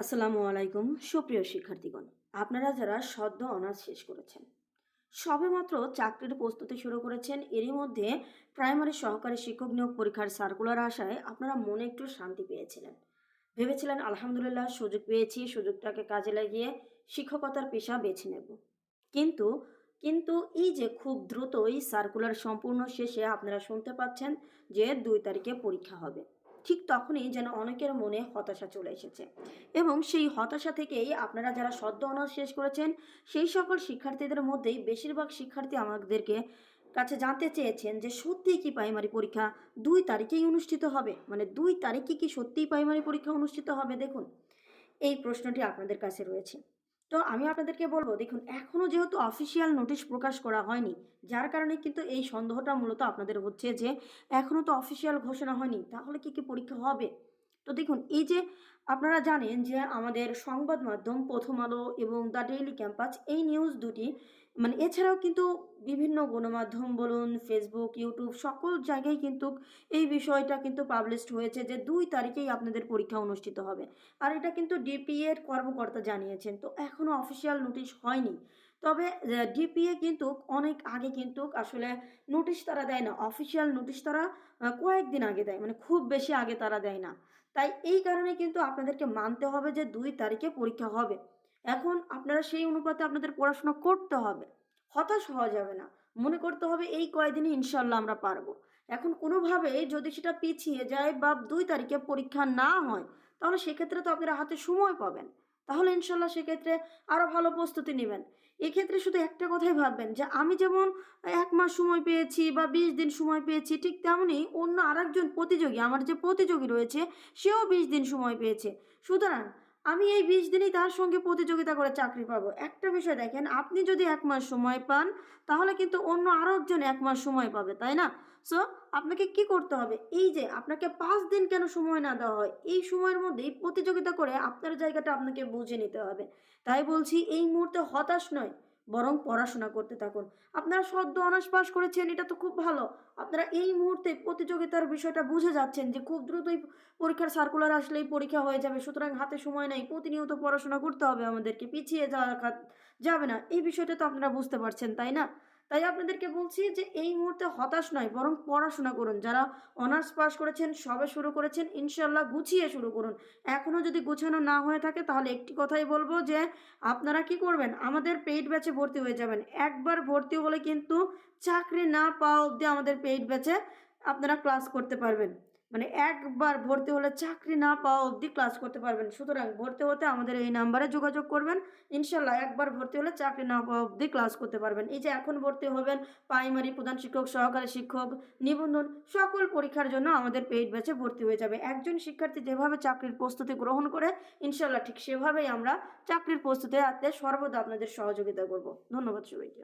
আসসালামু আলাইকুম, সুপ্রিয় শিক্ষার্থীগণ। আপনারা যারা সদ্য অনার্স শেষ করেছেন, সবেমাত্র চাকরির প্রস্তুতি শুরু করেছেন, এরই মধ্যে প্রাইমারি সহকারী শিক্ষক নিয়োগ পরীক্ষার সার্কুলার আসায় আপনারা মনে একটু শান্তি পেয়েছিলেন। ভেবেছিলেন, আলহামদুলিল্লাহ, সুযোগ পেয়েছি, সুযোগটাকে কাজে লাগিয়ে শিক্ষকতার পেশা বেছে নেব। কিন্তু কিন্তু এই যে খুব দ্রুত এই সার্কুলার সম্পূর্ণ শেষে আপনারা শুনতে পাচ্ছেন যে দুই তারিখে পরীক্ষা হবে। ঠিক তখনই যেন অনেকের মনে হতাশা চলে এসেছে। এবং সেই হতাশা থেকেই আপনারা যারা সদ্য অনার্স শেষ করেছেন, সেই সকল শিক্ষার্থীদের মধ্যেই বেশিরভাগ শিক্ষার্থী আমাদেরকে কাছে জানতে চেয়েছেন যে, সত্যিই কি প্রাইমারি পরীক্ষা দুই তারিখেই অনুষ্ঠিত হবে? মানে দুই তারিখে কি সত্যিই প্রাইমারি পরীক্ষা অনুষ্ঠিত হবে? দেখুন, এই প্রশ্নটি আপনাদের কাছে রয়েছে। তো আমি আপনাদেরকে বলব, দেখুন এখনও যেহেতু অফিসিয়াল নোটিশ প্রকাশ করা হয়নি, যার কারণে কিন্তু এই সন্দেহটা মূলত আপনাদের হচ্ছে যে এখনও তো অফিসিয়াল ঘোষণা হয়নি, তাহলে কি কি পরীক্ষা হবে? তো দেখুন, এই যে আপনারা জানেন যে আমাদের সংবাদ মাধ্যম প্রথম আলো এবং দ্য ডেইলি ক্যাম্পাস, এই নিউজ দুটি মানে এছাড়াও কিন্তু বিভিন্ন গণমাধ্যম বলুন, ফেসবুক, ইউটিউব, সকল জায়গায় কিন্তু এই বিষয়টা কিন্তু পাবলিশড হয়েছে যে দুই তারিখেই আপনাদের পরীক্ষা অনুষ্ঠিত হবে। আর এটা কিন্তু ডিপিএর কর্মকর্তা জানিয়েছেন। তো এখনও অফিসিয়াল নোটিশ হয়নি। তবে ডিপিএ কিন্তু অনেক আগে কিন্তু আসলে নোটিশ তারা দেয় না। অফিসিয়াল নোটিশ তারা কয়েকদিন আগে দেয় মানে খুব বেশি আগে তারা দেয় না। তাই এই কারণে কিন্তু আপনাদেরকে মানতে হবে যে দুই তারিখে পরীক্ষা হবে। এখন আপনারা সেই অনুপাতে আপনাদের পড়াশোনা করতে হবে। হতাশ হওয়া যাবে না। মনে করতে হবে এই কয়দিনে ইনশাল্লাহ আমরা পারব। এখন কোনোভাবে যদি সেটা পিছিয়ে যায় বা দুই তারিখে পরীক্ষা না হয়, তাহলে সেক্ষেত্রে তো আপনারা হাতে সময় পাবেন। তাহলে ইনশাল্লাহ সেক্ষেত্রে আরও ভালো প্রস্তুতি নেবেন। এক্ষেত্রে শুধু একটা কথাই ভাববেন যে, আমি যেমন এক মাস সময় পেয়েছি বা বিশ দিন সময় পেয়েছি, ঠিক তেমনি অন্য আরেকজন প্রতিযোগী, আমার যে প্রতিযোগী রয়েছে, সেও বিশ দিন সময় পেয়েছে। সুতরাং আমি এই বিশ দিনই তার সঙ্গে প্রতিযোগিতা করে চাকরি পাবো। একটা বিষয় দেখেন, আপনি যদি এক মাস সময় পান, তাহলে কিন্তু অন্য আরও একজন এক মাস সময় পাবে, তাই না? সো আপনাকে কি করতে হবে? এই যে আপনাকে পাঁচ দিন কেন সময় না দেওয়া হয়? এই সময়ের মধ্যেই প্রতিযোগিতা করে আপনার জায়গাটা আপনাকে বুঝে নিতে হবে। তাই বলছি, এই মুহূর্তে হতাশ নয়। বরং পড়াশোনা করতে থাকুন। আপনারা সদ্য অনার্স পাস করেছেন, এটা তো খুব ভালো। আপনারা এই মুহূর্তে প্রতিযোগিতার বিষয়টা বুঝে যাচ্ছেন যে খুব দ্রুতই পরীক্ষার সার্কুলার আসলেই পরীক্ষা হয়ে যাবে, সুতরাং হাতে সময় নেই, প্রতিনিয়ত পড়াশোনা করতে হবে আমাদেরকে, পিছিয়ে যাওয়া যাবে না। এই বিষয়টা তো আপনারা বুঝতে পারছেন, তাই না? তাই আপনাদেরকে বলছি যে এই মুহূর্তে হতাশ নয়, বরং পড়াশোনা করুন। যারা অনার্স পাস করেছেন, সবে শুরু করেছেন ইনশাল্লাহ গুছিয়ে শুরু করুন। এখনও যদি গুছানো না হয়ে থাকে, তাহলে একটি কথাই বলব যে আপনারা কি করবেন? আমাদের পেইড ব্যাচে ভর্তি হয়ে যাবেন। একবার ভর্তি হলে কিন্তু চাকরি না পাওয়া অবধি আমাদের পেইড ব্যাচে আপনারা ক্লাস করতে পারবেন। মানে একবার ভর্তি হলে চাকরি না পাওয়া অবধি ক্লাস করতে পারবেন। সুতরাং ভর্তি হতে আমাদের এই নাম্বারে যোগাযোগ করবেন। ইনশাল্লাহ একবার ভর্তি হলে চাকরি না পাওয়া অবধি ক্লাস করতে পারবেন। এই যে এখন ভর্তি হবেন প্রাইমারি প্রধান শিক্ষক, সহকারী শিক্ষক, নিবন্ধন, সকল পরীক্ষার জন্য আমাদের পেইড ব্যাচে ভর্তি হয়ে যাবে। একজন শিক্ষার্থী যেভাবে চাকরির প্রস্তুতি গ্রহণ করে ইনশাল্লাহ ঠিক সেভাবেই আমরা চাকরির প্রস্তুতি আনতে সর্বদা আপনাদের সহযোগিতা করব। ধন্যবাদ সবাইকে।